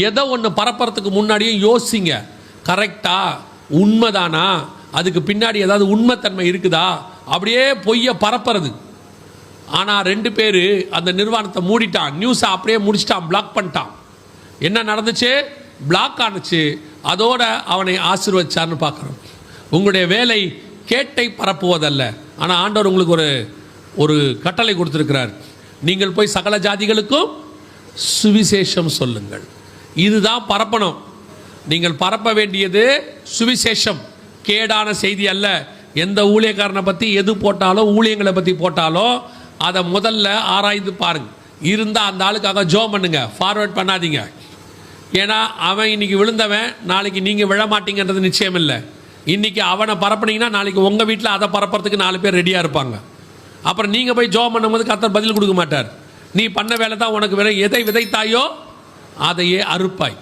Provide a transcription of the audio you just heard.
எதை ஒன்று பரப்புறதுக்கு முன்னாடியே யோசிங்க. கரெக்டா உண்மைதானா? அதுக்கு பின்னாடி ஏதாவது உண்மைத்தன்மை இருக்குதா? அப்படியே பொய்யை பரப்புறது. ஆனால் ரெண்டு பேர் அந்த நிறுவனத்தை மூடிட்டான். நியூஸை அப்படியே முடிச்சிட்டான். பிளாக் பண்ணிட்டான். என்ன நடந்துச்சு? பிளாக் ஆனுச்சு. அதோட அவனை ஆசீர்வதிச்சார்னு பார்க்குறோம். உங்களுடைய வேலை கேட்டை பரப்புவதல்ல. ஆனால் ஆண்டவர் உங்களுக்கு ஒரு ஒரு கட்டளை கொடுத்துருக்கிறார். நீங்கள் போய் சகல ஜாதிகளுக்கும் சுவிசேஷம் சொல்லுங்கள். இதுதான் பரப்பணும். நீங்கள் பரப்ப வேண்டியது சுவிசேஷம். கேடான செய்தி அல்ல. எந்த ஊழியக்காரனை பற்றி எது போட்டாலும் ஊழியங்களை பற்றி போட்டாலும் அதை முதல்ல ஆராய்ந்து பாருங்க. இருந்தால் அந்த ஆளுக்காக ஜோ பண்ணுங்க. ஃபார்வர்ட் பண்ணாதீங்க. ஏன்னா அவன் இன்னைக்கு விழுந்தவன் நாளைக்கு நீங்கள் விழ மாட்டீங்கன்றது நிச்சயம் இல்லை. இன்னைக்கு அவனை பரப்புனீங்கன்னா நாளைக்கு உங்கள் வீட்டில் அதை பரப்புறதுக்கு நாலு பேர் ரெடியாக இருப்பாங்க. அப்புறம் நீங்கள் போய் ஜோ பண்ணும்போது கத்தர் பதில் கொடுக்க மாட்டார். நீ பண்ண வேலை தான் உனக்கு விதை எதை விதைத்தாயோ அதையே அறுப்பாய்.